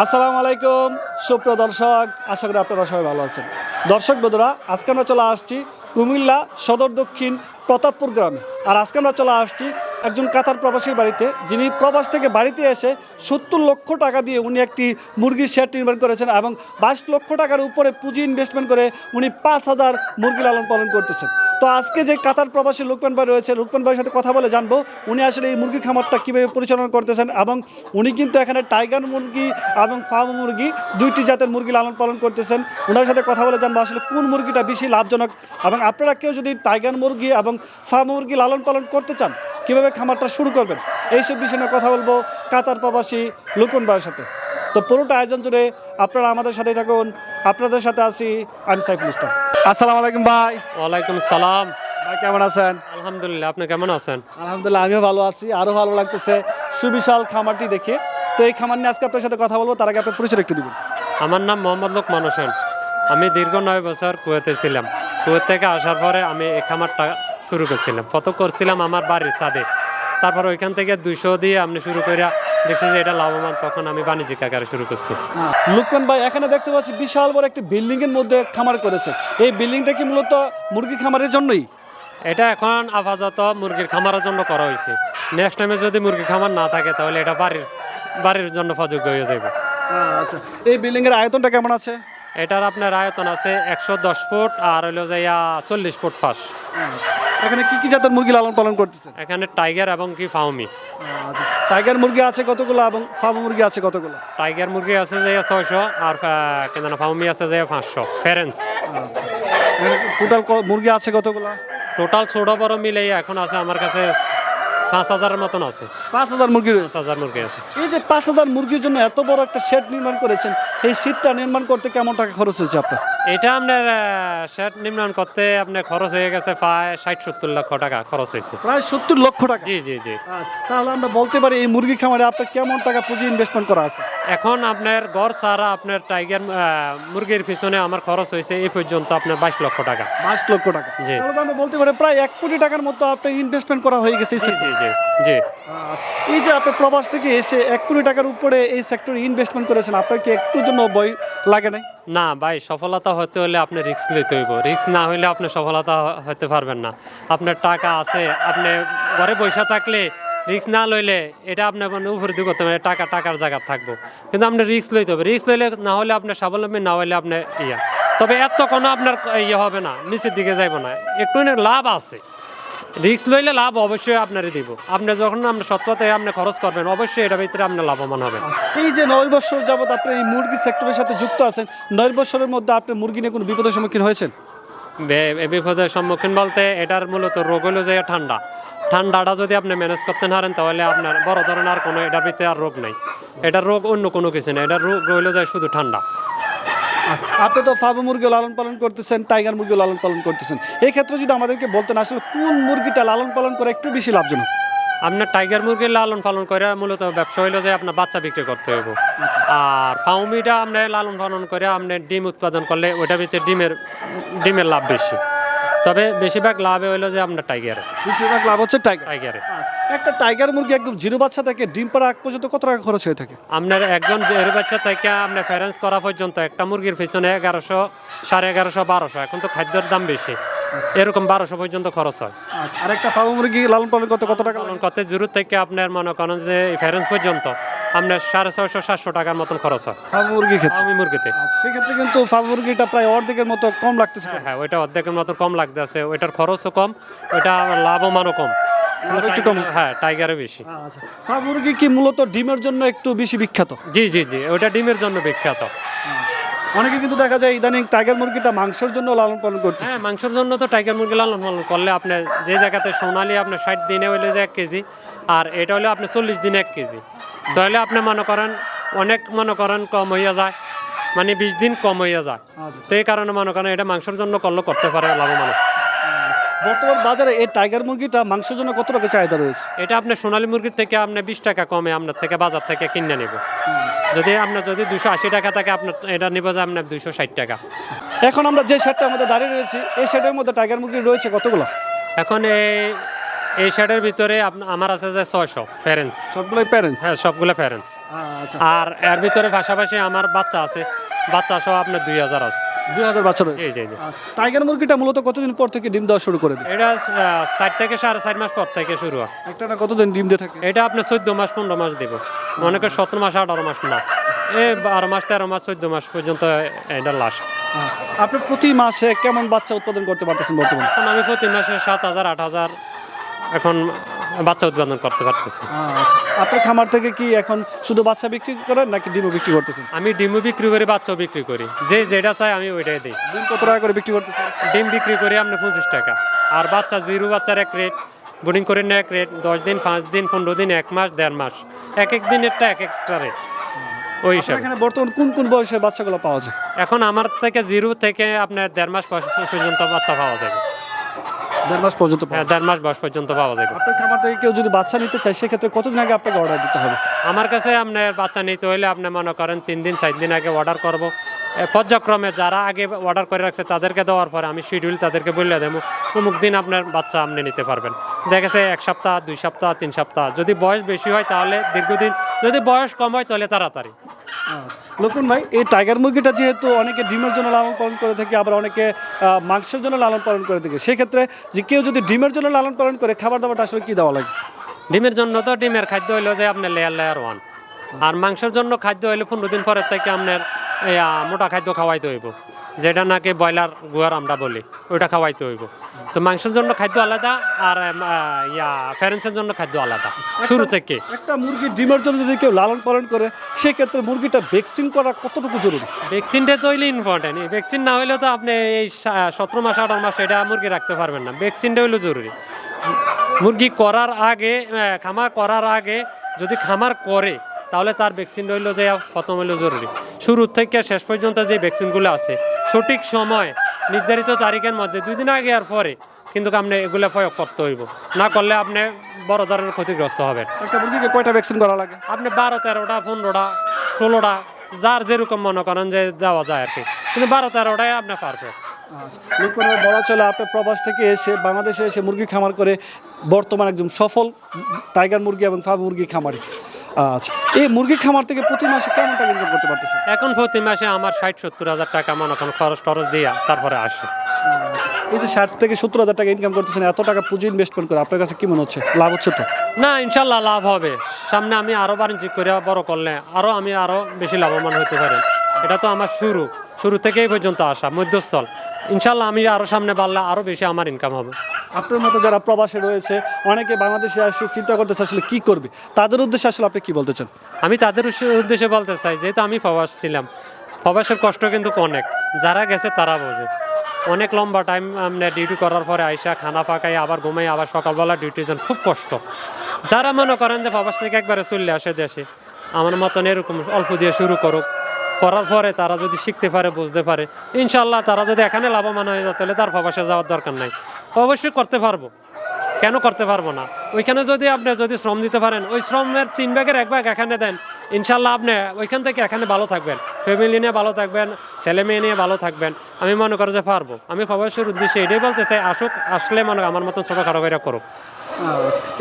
আসসালামু আলাইকুম, সুপ্রিয় দর্শক, আশা করি আপনারা সবাই ভালো আছেন। দর্শক বন্ধুরা, আজকে আমরা চলে আসছি কুমিল্লা সদর দক্ষিণ প্রতাপপুর গ্রামে। আর আজকে আমরা চলে আসছি একজন কাতার প্রবাসীর বাড়িতে, যিনি প্রবাস থেকে বাড়িতে এসে সত্তর লক্ষ টাকা দিয়ে উনি একটি মুরগির শেড নির্মাণ করেছেন এবং বাইশ লক্ষ টাকার উপরে পুঁজি ইনভেস্টমেন্ট করে উনি পাঁচ হাজার মুরগি লালন পালন করতেছেন। তো আজকে যে কাতার প্রবাসী লোকমান ভাই রয়েছে, লোকমান ভাইয়ের সাথে কথা বলে জানব, উনি আসলে এই মুরগি খামারটা কীভাবে পরিচালনা করতেছেন এবং উনি কিন্তু এখানে টাইগার মুরগি এবং ফার্ম মুরগি দুইটি জাতের মুরগি লালন পালন করতেছেন। ওনার সাথে কথা বলে জানব আসলে কোন মুরগিটা বেশি লাভজনক এবং আপনারা কেউ যদি টাইগার মুরগি এবং ফার্ম মুরগি লালন পালন করতে চান কীভাবে খামারটা শুরু করবেন? এইসব বিষয় নিয়ে কথা বলব কাতার প্রবাসী লোকমান ভাইয়ের সাথে। তো পুরোটা আয়োজন জুড়ে আপনারা আমাদের সাথেই থাকুন। আপনাদের সাথে আছি আমি সাইফুল ইসলাম। আসসালামু আলাইকুম ভাই। ওয়ালাইকুম সালাম। ভাই কেমন আছেন? আলহামদুলিল্লাহ আপনি কেমন আছেন? আলহামদুলিল্লাহ আমিও ভালো আছি। আরও ভালো লাগতেছে সুবিশাল খামারটি দেখে। তো এই খামার নিয়ে আজকে আপনার সাথে কথা বলব তার আগে আপনার পরিচয় একটু দিবেন। আমার নাম মোহাম্মদ লোকমান হোসেন। আমি দীর্ঘ নয় বছর কুয়েতে ছিলাম। কুয়েত থেকে আসার পরে আমি এই খামারটা শুরু করছিলাম। প্রথম করছিলাম আমার বাড়ির ছাদে। তারপর ওইখান থেকে দুইশো দিয়ে আমি শুরু করে দেখছি যে এটা লাভবান তখন আমি বাণিজ্যিক আকারে শুরু করছি। লুকমান ভাই এখানে দেখতে পাচ্ছি বিশাল বড় একটি বিল্ডিং এর মধ্যে খামার করেছে। এই বিল্ডিংটা কি মূলত মুরগি খামারের জন্যই? এটা এখন আপাতত মুরগির খামারের জন্য করা হয়েছে। নেক্সট টাইমে যদি মুরগি খামার না থাকে তাহলে এটা বাড়ির বাড়ির জন্য প্রযোগ্য হয়ে যাবে। আচ্ছা এই বিল্ডিং এর আয়তনটা কেমন আছে? এটার আপনার আয়তন আছে একশো দশ ফুট আর হইল যাইয়া চল্লিশ ফুট ফাঁস এখানে কি কি জাতের মুরগি লালন পালন করতেছেন? এখানে টাইগার এবং কি ফাউমি আচ্ছা। টাইগার মুরগি আছে কতগুলো এবং ফার্ম মুরগি আছে কতগুলো? টাইগার মুরগি আছে যে ছয়শো আর কেন ফাউমি আছে যে পাঁচশো। ফেরেন্স টোটাল মুরগি আছে কতগুলো? টোটাল ছোট বড় মিলে এখন আছে আমার কাছে পাঁচ হাজারের মতন আছে। পাঁচ হাজার মুরগি পাঁচ হাজার মুরগি আছে। এই যে পাঁচ হাজার মুরগির জন্য এত বড় একটা শেড নির্মাণ করেছেন এই শেডটা নির্মাণ করতে কেমন টাকা খরচ হয়েছে আপনার? এটা আপনার শেড নির্মাণ করতে আপনার খরচ হয়ে গেছে প্রায় ষাট সত্তর লক্ষ টাকা খরচ হয়েছে। প্রায় সত্তর লক্ষ টাকা? জি জি জি। আচ্ছা, তাহলে আমরা বলতে পারি এই মুরগি খামারে আপনার কেমন টাকা পুঁজি ইনভেস্টমেন্ট করা আছে? এখন আপনার গড় ছাড়া আপনার টাইগার মুরগির পিছনে আমার খরচ হয়েছে এই পর্যন্ত আপনার বাইশ লক্ষ টাকা। বাইশ লক্ষ টাকা। জি। আমরা বলতে পারি প্রায় এক কোটি টাকার মতো আপনার ইনভেস্টমেন্ট করা হয়ে গেছে জি জি জি আচ্ছা, এই যে আপনি প্রবাস থেকে এসে এক কোটি টাকার উপরে এই সেক্টরে ইনভেস্টমেন্ট করেছেন আপনার কি একটুর জন্য বই লাগে নাই? না ভাই সফলতা হতে হলে আপনি রিস্ক নিতে হইব। রিস্ক না হইলে আপনি সফলতা হতে পারবেন না। আপনার টাকা আছে আপনি ঘরে পয়সা থাকলে রিস্ক না লইলে এটা আপনার মানে উপরে দিকে করতে পারে টাকা টাকার জায়গা থাকব। কিন্তু আপনি রিস্ক লইতে হবে। রিস্ক লইলে না হলে আপনার স্বাবলম্বী না হলে আপনি ইয়া। তবে এত কোনো আপনার ইয়ে হবে না নিচের দিকে যাইব না। একটু লাভ আছে। রিস্ক লইলে লাভ অবশ্যই আপনারই দিব। আপনি যখন আপনি সৎপথে আপনি খরচ করবেন অবশ্যই এটার ভিতরে আপনি লাভবান হবেন। এই যে নয় বছর যাবত আপনি এই মুরগি সেক্টরের সাথে যুক্ত আছেন নয় বছরের মধ্যে আপনি মুরগি নিয়ে কোনো বিপদের সম্মুখীন হয়েছেন? বিপদের সম্মুখীন বলতে এটার মূলত রোগ হলো যে ঠান্ডা। ঠান্ডাটা যদি আপনি ম্যানেজ করতে না পারেন তাহলে আপনার বড় ধরনের আর কোনো এটার ভিতরে আর রোগ নাই। এটার রোগ অন্য কোনো কিছু নেই এটার রোগ হইল যায় শুধু ঠান্ডা। আপনি তো ফার্ম মুরগি লালন পালন করতেছেন টাইগার মুরগি লালন পালন করতেছেন। এই ক্ষেত্রে যদি আমাদেরকে বলতেন আসলে কোন মুরগিটা লালন পালন করে একটু বেশি লাভজনক? আপনার টাইগার মুরগির লালন পালন করে মূলত ব্যবসা হইল যে আপনার বাচ্চা বিক্রি করতে হইব। আর ফাউমিটা আপনি লালন পালন করে আপনি ডিম উৎপাদন করলে ওইটা ভিতরে ডিমের ডিমের লাভ বেশি। তবে বেশিরভাগ লাভে হইল যে আপনার টাইগার বেশিরভাগ লাভ হচ্ছে টাইগার টাইগারে একটা টাইগার মুরগি একদম জিরো বাচ্চা থেকে ডিম পাড়া আগ পর্যন্ত কত টাকা খরচ হয়ে থাকে? আপনার একজন জের বাচ্চা থেকে আপনার ফেরেন্স করা পর্যন্ত একটা মুরগির পিছনে এগারোশো সাড়ে এগারোশো বারোশো এখন তো খাদ্যের দাম বেশি। এরকম বারোশো পর্যন্ত খরচ হয়। আচ্ছা আর একটা ফার্ম মুরগি লালন পালন করতে কত টাকা লালন করতে জরুর থেকে আপনার মনে করেন যে ফেরেন্স পর্যন্ত আপনার সাড়ে ছয়শো সাতশো টাকার মতন খরচ হয়। ফার্ম মুরগি ক্ষেত্রে? আমি মুরগিতে। আচ্ছা, সেক্ষেত্রে কিন্তু ফার্ম মুরগিটা প্রায় অর্ধেকের মতো কম লাগতেছে। হ্যাঁ হ্যাঁ ওইটা অর্ধেকের মতন কম লাগতেছে। ওইটার খরচও কম ওইটা লাভমানও কম। একটু কম। হ্যাঁ টাইগারও বেশি। আচ্ছা ফার্ম মুরগি কি মূলত ডিমের জন্য একটু বেশি বিখ্যাত? জি জি জি ওইটা ডিমের জন্য বিখ্যাত। অনেকে কিন্তু দেখা যায় ইদানিং টাইগার মুরগিটা মাংসের জন্য লালন পালন করছে হ্যাঁ মাংসের জন্য তো টাইগার মুরগি লালন পালন করলে আপনি যে জায়গাতে সোনালি আপনার ষাট দিনে হইলে যে এক কেজি আর এটা হলে আপনি চল্লিশ দিন এক কেজি। তাহলে আপনি মনে করেন অনেক মনে করেন কম হইয়া যায় মানে বিশ দিন কম হইয়া যায়। আচ্ছা। তো এই কারণে মনে করেন এটা মাংসের জন্য করলে করতে পারে লাভবান আছে। বর্তমান বাজারে এই টাইগার মুরগিটা মাংসের জন্য কত টাকা চাহিদা রয়েছে? এটা আপনি সোনালী মুরগির থেকে আপনি বিশ টাকা কমে আপনার থেকে বাজার থেকে কিনে নেব। যদি আপনার যদি দুশো আশি টাকা থাকে আপনার এটা নিব যে আপনার দুশো ষাট টাকা। এখন আমরা যে শেডটার মধ্যে দাঁড়িয়ে রয়েছি এই শেডের মধ্যে টাইগার মুরগি রয়েছে কতগুলো? এখন এই এই শেডের ভিতরে আমার আছে যে ছয়শো প্যারেন্টস সবগুলোই প্যারেন্টস হ্যাঁ সবগুলো প্যারেন্টস আচ্ছা আর এর ভিতরে পাশাপাশি আমার বাচ্চা আছে। বাচ্চা সহ আপনার দুই হাজার আছে। দুই হাজার বাচ্চা রয়েছে? এই যে এই যে। আচ্ছা, টাইগার মুরগিটা মূলত কতদিন পর থেকে ডিম দেওয়া শুরু করে দেয় এটা চার থেকে সাড়ে চার মাস পর থেকে শুরু হয়। একটা না কতদিন ডিম দিয়ে থাকে? এটা আপনি চোদ্দ মাস পনেরো মাস দেবো। অনেকে সতেরো মাস আঠারো মাস না। এই বারো মাস তেরো মাস চোদ্দ মাস পর্যন্ত এটা লাস্ট আপনি প্রতি মাসে কেমন বাচ্চা উৎপাদন করতে পারতেছেন বর্তমানে? আমি প্রতি মাসে সাত হাজার আট হাজার এখন বাচ্চা উৎপাদন করতে পারতেছি। আপনার খামার থেকে কি এখন শুধু বাচ্চা বিক্রি করেন নাকি ডিমও বিক্রি করতেছেন? আমি ডিমও বিক্রি করি বাচ্চাও বিক্রি করি। যে যেটা চাই আমি ওইটাই দিই। ডিম কত টাকা করে বিক্রি করতেছেন? ডিম বিক্রি করি আপনি পঁচিশ টাকা। আর বাচ্চা জিরো বাচ্চার এক রেট বোর্ডিং করে এক রেট দশ দিন পাঁচ দিন পনেরো দিন এক মাস দেড় মাস। এক এক দিন দিনেরটা এক একটা রেট। ওই হিসাবে। এখানে বর্তমান কোন কোন বয়সের বাচ্চাগুলো পাওয়া যায়? এখন আমার থেকে জিরো থেকে আপনার দেড় মাস পর্যন্ত বাচ্চা পাওয়া যাবে। দেড় মাস পর্যন্ত পাওয়া হ্যাঁ দেড় মাস বয়স পর্যন্ত পাওয়া যাবে। আপনার খামার থেকে কেউ যদি বাচ্চা নিতে চায় সেক্ষেত্রে কতদিন আগে আপনাকে অর্ডার দিতে হবে? আমার কাছে আপনার বাচ্চা নিতে হলে আপনি মনে করেন তিন দিন চার দিন আগে অর্ডার করব। পর্যায়ক্রমে যারা আগে অর্ডার করে রাখছে তাদেরকে দেওয়ার পরে আমি শিডিউল তাদেরকে বলে দেবো অমুক দিন আপনার বাচ্চা আপনি নিতে পারবেন। দেখেছে এক সপ্তাহ দুই সপ্তাহ তিন সপ্তাহ। যদি বয়স বেশি হয় তাহলে দীর্ঘদিন যদি বয়স কম হয় তাহলে তাড়াতাড়ি। লোকন ভাই, এই টাইগার মুরগিটা যেহেতু অনেকে ডিমের জন্য লালন পালন করে থাকে, আবার অনেকে মাংসের জন্য লালন পালন করে থাকে, সেক্ষেত্রে যে কেউ যদি ডিমের জন্য লালন পালন করে, খাবার দাবারটা আসলে কি দেওয়া লাগে? ডিমের জন্য তো ডিমের খাদ্য হইল যে আপনার লেয়ার লেয়ার ওয়ান আর মাংসের জন্য খাদ্য হইলে পনেরো দিন পরের থেকে আপনার মোটা খাদ্য খাওয়াইতে হইব। যেটা নাকি ব্রয়লার গুয়ার আমরা বলি ওইটা খাওয়াইতে হইব। তো মাংসের জন্য খাদ্য আলাদা আর ইয়া ফ্যারেন্সের জন্য খাদ্য আলাদা। শুরু থেকে। একটা মুরগি ডিমের জন্য যদি কেউ লালন পালন করে সেক্ষেত্রে মুরগিটা ভ্যাকসিন করা কতটুকু জরুরি? ভ্যাকসিনটা তো হইলে ইম্পর্টেন্ট ভ্যাকসিন না হইলে তো আপনি এই সতেরো মাস আঠারো মাস এটা মুরগি রাখতে পারবেন না। ভ্যাকসিনটা হইল জরুরি। মুরগি করার আগে খামার করার আগে যদি খামার করে তাহলে তার ভ্যাকসিন হইল যে প্রথম হইল জরুরি। শুরু থেকে শেষ পর্যন্ত যে ভ্যাকসিনগুলো আছে সঠিক সময় নির্ধারিত তারিখের মধ্যে দুই দিন আগে আর পরে কিন্তু আপনি এগুলো প্রয়োগ করতে হইব। না করলে আপনি বড় ধরনের ক্ষতিগ্রস্ত হবেন। একটা মুরগিকে কয়টা ভ্যাকসিন করা লাগে? আপনি বারো তেরোটা পনেরোটা ষোলোটা যার যেরকম মনে করেন যে দেওয়া যায় আর কি। কিন্তু বারো তেরোটাই আপনি পারফেক্ট লোকন বলা চলে আপনার প্রবাস থেকে এসে বাংলাদেশে এসে মুরগি খামার করে বর্তমান একজন সফল টাইগার মুরগি এবং ফার্ম মুরগি খামারি। আচ্ছা এই মুরগি খামার থেকে প্রতি মাসে কেমন টাকা ইনকাম করতে পারতেছেন? এখন প্রতি মাসে আমার ষাট সত্তর হাজার টাকা মনে করেন খরচ টরচ দিয়া তারপরে আসে। এই যে ষাট থেকে সত্তর হাজার টাকা ইনকাম করতেছেন এত টাকা পুঁজি ইনভেস্টমেন্ট করে আপনার কাছে কি মনে হচ্ছে? লাভ হচ্ছে তো? না ইনশাল্লাহ লাভ হবে। সামনে আমি আরও বাণিজ্য করে বড় করলে আরও আমি আরও বেশি লাভবান হতে পারি। এটা তো আমার শুরু। শুরু থেকেই পর্যন্ত আসা মধ্যস্থল। ইনশাল্লাহ আমি আরও সামনে বাড়লে আরও বেশি আমার ইনকাম হবে। আপনার মতো যারা প্রবাসে রয়েছে অনেকে বাংলাদেশে আসে চিন্তা করতেছে আসলে কি করবে? তাদের উদ্দেশ্যে আসলে আপনি কি বলতে চান? আমি তাদের উদ্দেশ্যে- উদ্দেশ্যে বলতে চাই যেহেতু আমি প্রবাস ছিলাম প্রবাসের কষ্ট কিন্তু অনেক। যারা গেছে তারা বোঝে। অনেক লম্বা টাইম আমরা ডিউটি করার পরে আইসা খানা পাকাই আবার ঘুমাই আবার সকালবেলা ডিউটি যান খুব কষ্ট। যারা মনে করেন যে প্রবাস থেকে একবারে চলে আসে দেশে আমার মতন এরকম অল্প দিয়ে শুরু করুক। করার পরে তারা যদি শিখতে পারে বুঝতে পারে ইনশাল্লাহ তারা যদি এখানে লাভবান হয়ে যায় তাহলে তার প্রবাসে যাওয়ার দরকার নাই। অবশ্যই করতে পারব। কেন করতে পারব না? ওইখানে যদি আপনি যদি শ্রম দিতে পারেন ওই শ্রমের তিন ভাগের এক ভাগ এখানে দেন ইনশাল্লাহ আপনি ওইখান থেকে এখানে ভালো থাকবেন। ফ্যামিলি নিয়ে ভালো থাকবেন ছেলে মেয়ে নিয়ে ভালো থাকবেন। আমি মনে করি যে পারব। আমি প্রবাসের উদ্দেশ্যে এটাই বলতে চাই আসুক আসলে মনে আমার মতন ছোটোখাটো করে করুক। আচ্ছা,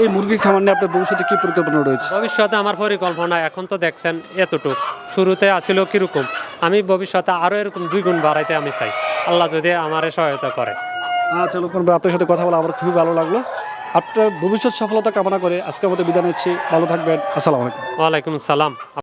এই মুরগি খামার নিয়ে আপনার ভবিষ্যতে কি পরিকল্পনা রয়েছে? ভবিষ্যতে আমার পরিকল্পনা এখন তো দেখছেন এতটুক। শুরুতে আসিল কীরকম? আমি ভবিষ্যতে আরও এরকম দুই গুণ বাড়াইতে আমি চাই। আল্লাহ যদি আমার সহায়তা করে। আচ্ছা লোকন আপনার সাথে কথা বলে আমার খুবই ভালো লাগল। আপনার ভবিষ্যৎ সফলতা কামনা করে আজকের মতো বিদায় নিচ্ছি। ভালো থাকবেন। আসসালামু আলাইকুম। ওয়ালাইকুম সালাম